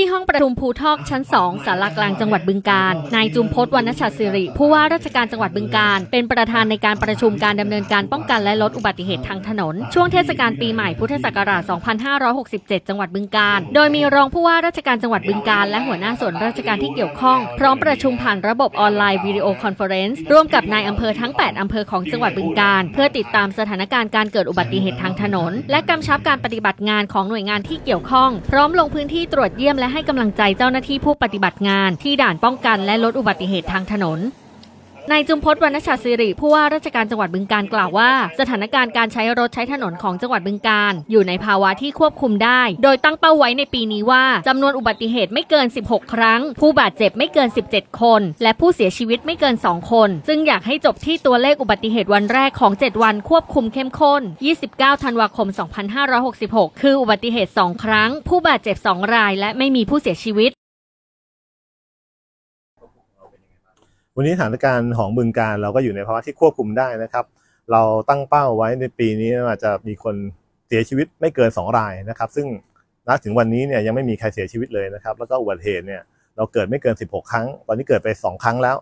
ที่ห้องประชุมภูทอกชั้น 2สารากลางจังหวัดบึงกาฬนายจุมพศวรรณชัดสิริ ผู้ว่าราชการจังหวัดบึงกาฬเป็นประธานในการประชุมการดำเนินการป้องกันและลดอุบัติเหตุทางถนน ช่วงเทศกาลปีใหม่พุทธศักราช 2567 จังหวัดบึงกาฬโดยมีรองผู้ว่าราชการจังหวัดบึงกาฬและหัวหน้าส่วนราชการที่เกี่ยวข้อง พร้อมประชุมผ่านระบบออนไลน์วิดีโอคอนเฟอเรนซ์ร่วมกับนายอำเภอทั้ง 8 อำเภอของจังหวัดบึงกาฬเพื่อติดตามสถานการณ์การเกิดอุบัติเหตุทางถนน และกำชับการปฏิบัติงานของหน่วยงานที่เกี่ยวข้อง พร้อมลงพื้นที่ตรวจเยี่ยมและให้กำลังใจเจ้าหน้าที่ผู้ปฏิบัติงานที่ด่านป้องกันและลดอุบัติเหตุทางถนน นายจุมพศวรรณชาติสิริผู้ว่าราชการจังหวัดบึงการกล่าวว่า สถานการณ์การใช้รถใช้ถนนของจังหวัดบึงการ อยู่ในภาวะที่ควบคุมได้ โดยตั้งเป้าไว้ในปีนี้ว่าจำนวนอุบัติเหตุไม่เกิน 16 ครั้ง ผู้บาดเจ็บไม่เกิน 17 คน และผู้เสียชีวิตไม่เกิน 2 คน ซึ่งอยากให้จบที่ตัวเลขอุบัติเหตุวันแรกของ 7 วันควบคุมเข้มข้น 29 ธันวาคม 2566 คืออุบัติเหตุ 2 ครั้ง ผู้บาดเจ็บ 2 ราย และไม่มีผู้เสียชีวิต วันนี้สถานการณ์ของบึงการเราก็อยู่ในภาวะที่ควบคุมได้นะครับ เราตั้งเป้าไว้ในปีนี้อาจจะมีคนเสียชีวิตไม่เกิน 2 รายนะครับ ซึ่งณถึงวันนี้เนี่ยยังไม่มีใครเสียชีวิตเลยนะครับ แล้วก็อุบัติเหตุเนี่ยเราเกิดไม่เกิน 16 ครั้ง ตอนนี้เกิดไป 2 ครั้งแล้ว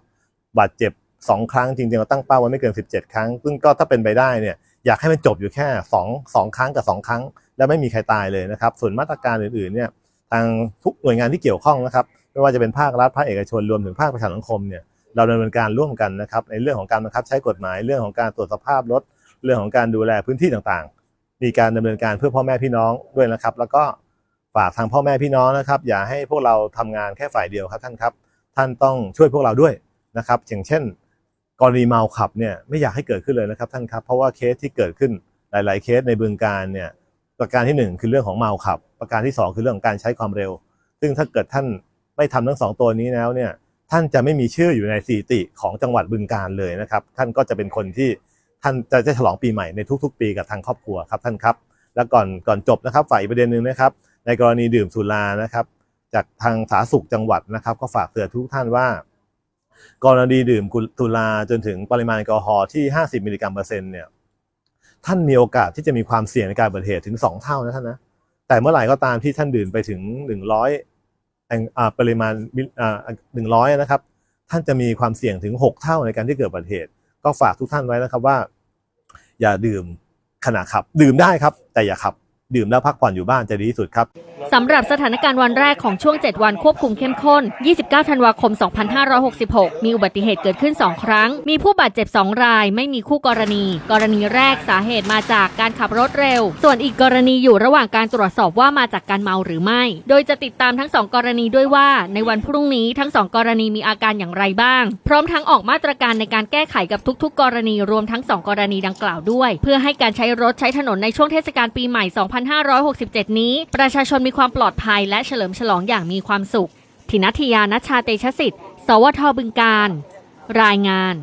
บาดเจ็บ 2 ครั้งจริงๆเราตั้งเป้าไว้ไม่เกิน 17 ครั้ง ซึ่งก็ถ้าเป็นไปได้เนี่ยอยากให้มันจบอยู่แค่ 2 2 ครั้งกับ 2 ครั้ง แล้วไม่มีใครตายเลยนะครับ ส่วนมาตรการอื่นๆเนี่ยทางทุกหน่วยงานที่เกี่ยวข้องนะครับ ไม่ว่าจะเป็นภาครัฐภาคเอกชนรวมถึงภาคประชาสังคมเนี่ย เราดำเนินการร่วมกันนะครับในเรื่องของการบังคับใช้กฎหมายเรื่องของการตรวจสภาพรถเรื่องของการดูแลพื้นที่ต่างๆ มีการดำเนินการเพื่อพ่อแม่พี่น้องด้วยนะครับ แล้วก็ฝากทางพ่อแม่พี่น้องนะครับ อย่าให้พวกเราทำงานแค่ฝ่ายเดียวครับท่านครับ ท่านต้องช่วยพวกเราด้วยนะครับอย่างเช่น กรณีเมาขับเนี่ยไม่อยากให้เกิดขึ้นเลยนะครับท่านครับ เพราะว่าเคสที่เกิดขึ้นหลาย ๆ เคสในบึงการเนี่ยประการที่หนึ่งคือเรื่องของเมาขับ ประการที่สองคือเรื่องของการใช้ความเร็ว ซึ่งถ้าเกิดท่านไม่ทำทั้งสองตัวนี้แล้วเนี่ย ท่านจะไม่มีชื่ออยู่ในสถิติของจังหวัดบึงการเลยนะครับ ท่านก็จะเป็นคนที่ท่านจะได้ฉลองปีใหม่ในทุกๆ ปีกับทางครอบครัวครับท่านครับ แล้วก่อนก่อนจบนะครับฝ่ายอีกประเด็นหนึ่งนะครับ ในกรณีดื่มสุรานะครับ จากทางสาธารณสุขจังหวัดนะครับ ก็ฝากเตือนทุกท่านว่า กรณีดื่มสุราจนถึงปริมาณแอลกอฮอล์ที่ 50มิลลิกรัมเปอร์เซ็นต์เนี่ยท่านมีโอกาสที่จะมีความเสี่ยงในการอุบัติเหตุถึง 2 เท่านะท่านนะแต่เมื่อไหร่ก็ตามที่ท่านดื่มไปถึง 100 แองปริมาณหนึ่งร้อยนะครับ ท่านจะมีความเสี่ยงถึง 6 เท่าในการที่เกิดอุบัติเหตุ ก็ฝากทุกท่านไว้นะครับว่า อย่าดื่มขณะขับ ดื่มได้ครับ แต่อย่าขับ ดื่มแล้วพักผ่อนอยู่บ้านจะดีที่สุดครับสำหรับสถานการณ์วันแรกของช่วง 7 วันควบคุมเข้มข้น 29 ธันวาคม 2566 มีอุบัติเหตุเกิดขึ้น 2 ครั้ง มีผู้บาดเจ็บ 2 ราย ไม่มีคู่กรณี กรณีแรกสาเหตุมาจากการขับรถเร็ว ส่วนอีกกรณีอยู่ระหว่างการตรวจสอบว่ามาจากการเมาหรือไม่ โดยจะติดตามทั้ง 2 กรณีด้วยว่า ในวันพรุ่งนี้ทั้ง 2 กรณีมีอาการอย่างไรบ้าง พร้อมทั้งออกมาตรการในการแก้ไขกับทุก ๆ กรณีรวมทั้ง 2 กรณีดังกล่าวด้วย เพื่อให้การใช้รถใช้ถนนในช่วงเทศกาลปีใหม่ 2 2567 นี้ ประชาชนมีความปลอดภัยและเฉลิมฉลองอย่างมีความสุขทินัทยานัชชาเตชะสิทธิ์ สวทบึงการ รายงาน